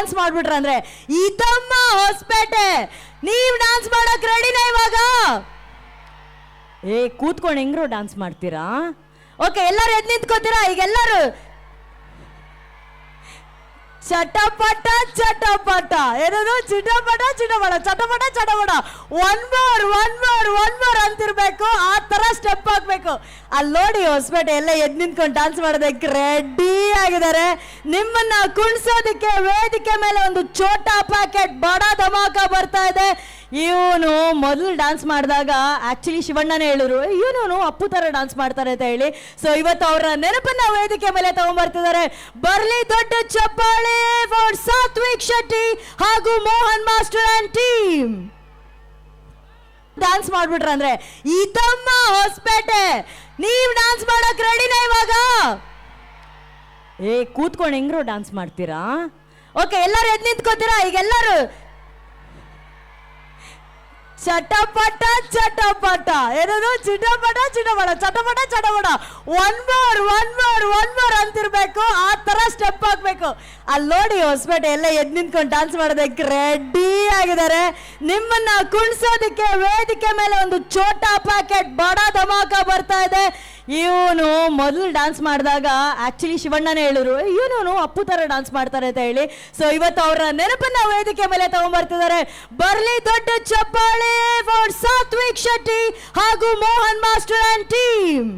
Dance ಮಾಡ್ಬಿಟ್ರ ಅಂದ್ರೆ ಇದಮ್ಮ ಹೊಸಪೇಟೆ, ನೀವ್ ಡ್ಯಾನ್ಸ್ ಮಾಡಕ್ ರೆಡಿನ ಇವಾಗ? ಏ, ಕೂತ್ಕೊಂಡು ಹೆಂಗ್ರು ಡ್ಯಾನ್ಸ್ ಮಾಡ್ತೀರಾ? ಓಕೆ ಎಲ್ಲರೂ ಎದ್ ನಿಂತ್ಕೋತೀರಾ? ಈಗ ಎಲ್ಲಾರು? ಚಟಪಟ ಚಟಪಟ. ಏನದು? ಚಿಟಪಟ ಚಿಟಪಟ, ಚಟಪಟ ಚಟಪಟ. One more one more one more ಅಂತಿರ್ಬೇಕು, ಆ ತರ ಸ್ಟೆಪ್ ಹಾಕ್ಬೇಕು. ಅಲ್ಲಿ ನೋಡಿ ಹೊಸಪೇಟೆ ಎಲ್ಲ ಎದ್ ನಿಂತ್ಕೊಂಡು ಡಾನ್ಸ್ ಮಾಡೋದಕ್ಕೆ ರೆಡಿ ಆಗಿದ್ದಾರೆ. ನಿಮ್ಮನ್ನ ಕುಣಿಸೋದಕ್ಕೆ, ವೇದಿಕೆ ಮೇಲೆ ಒಂದು ಚೋಟಾ ಪ್ಯಾಕೆಟ್ ಬಡ ಧಮಾಕ ಬರ್ತಾ ಇದೆ. ಇವನು ಮೊದಲು ಡಾನ್ಸ್ ಮಾಡಿದಾಗ ಆಕ್ಚುಲಿ ಶಿವಣ್ಣನೇ ಹೇಳಿದ್ರು ಇವನು ಅಪ್ಪು ತರ ಡಾನ್ಸ್ ಮಾಡ್ತಾರೆ ಅಂತ ಹೇಳಿ. ಸೊ ಇವತ್ತು ಅವರ ನೆನಪನ್ನ ವೇದಿಕೆ ಮೇಲೆ ತಗೊಂಡ್ಬರ್ತಿದ್ದಾರೆ ಬರ್ಲಿ ದೊಡ್ಡ ಚಪ್ಪಾಳೆ ಸಾತ್ವಿಕ್ ಶೆಟ್ಟಿ ಹಾಗೂ Mohan master and team dance ಮಾಡ್ಬಿಟ್ರ ಅಂದ್ರೆ, ಇದಮ್ಮ ಹೊಸಪೇಟೆ, ನೀವ್ ಡ್ಯಾನ್ಸ್ ಮಾಡಕ್ ರೆಡಿನ ಇವಾಗ? ಏ, ಕೂತ್ಕೊಂಡು ಹೆಂಗ್ರು ಡ್ಯಾನ್ಸ್ ಮಾಡ್ತೀರಾ? ಓಕೆ ಎಲ್ಲರೂ ಎದ್ ನಿಂತ್ಕೋತೀರಾ? ಈಗ ಎಲ್ಲರೂ ಚಟಪಟ ಚಟಪಟ. ಏನದು ಚಿಟಪಟ ಚಿಟಪಟ, ಚಟಪಟ ಚಟಪಟ. One more one more one more ಅಂತಿರ್ಬೇಕು. ಆ ತರ ಸ್ಟೆಪ್ ಹಾಕ್ಬೇಕು. ಅಲ್ಲಿ ನೋಡಿ ಹೊಸಪೇಟೆ ಎಲ್ಲ ಎದ್ ನಿಂತ್ಕೊಂಡು ಡಾನ್ಸ್ ಮಾಡೋದಕ್ಕೆ ರೆಡಿ ಆಗಿದ್ದಾರೆ. ನಿಮ್ಮನ್ನ ಕುಣಿಸೋದಕ್ಕೆ, ವೇದಿಕೆ ಮೇಲೆ ಒಂದು ಚೋಟ ಪ್ಯಾಕೆಟ್ ಬಡ ಧಮಾಕ ಬರ್ತಾ ಇದೆ. ಇವನು ಮೊದಲು ಡ್ಯಾನ್ಸ್ ಮಾಡಿದಾಗ ಆಕ್ಚುಲಿ ಶಿವಣ್ಣನೇ ಹೇಳಿದ್ರು ಇವನು ಅಪ್ಪು ತರ ಡ್ಯಾನ್ಸ್ ಮಾಡ್ತಾರೆ ಅಂತ ಹೇಳಿ. ಸೊ ಇವತ್ತು ಅವರ ನೆನಪನ್ನ ವೇದಿಕೆ ಮೇಲೆ ತಗೊಂಡ್ಬರ್ತಿದ್ದಾರೆ ಬರ್ಲಿ ದೊಡ್ಡ ಚಪ್ಪಾಳೆ ಫಾರ್ ಸಾತ್ವಿಕ್ ಶೆಟ್ಟಿ ಹಾಗೂ ಮೋಹನ್ ಮಾಸ್ಟರ್ ಅಂಡ್ ಟೀಮ್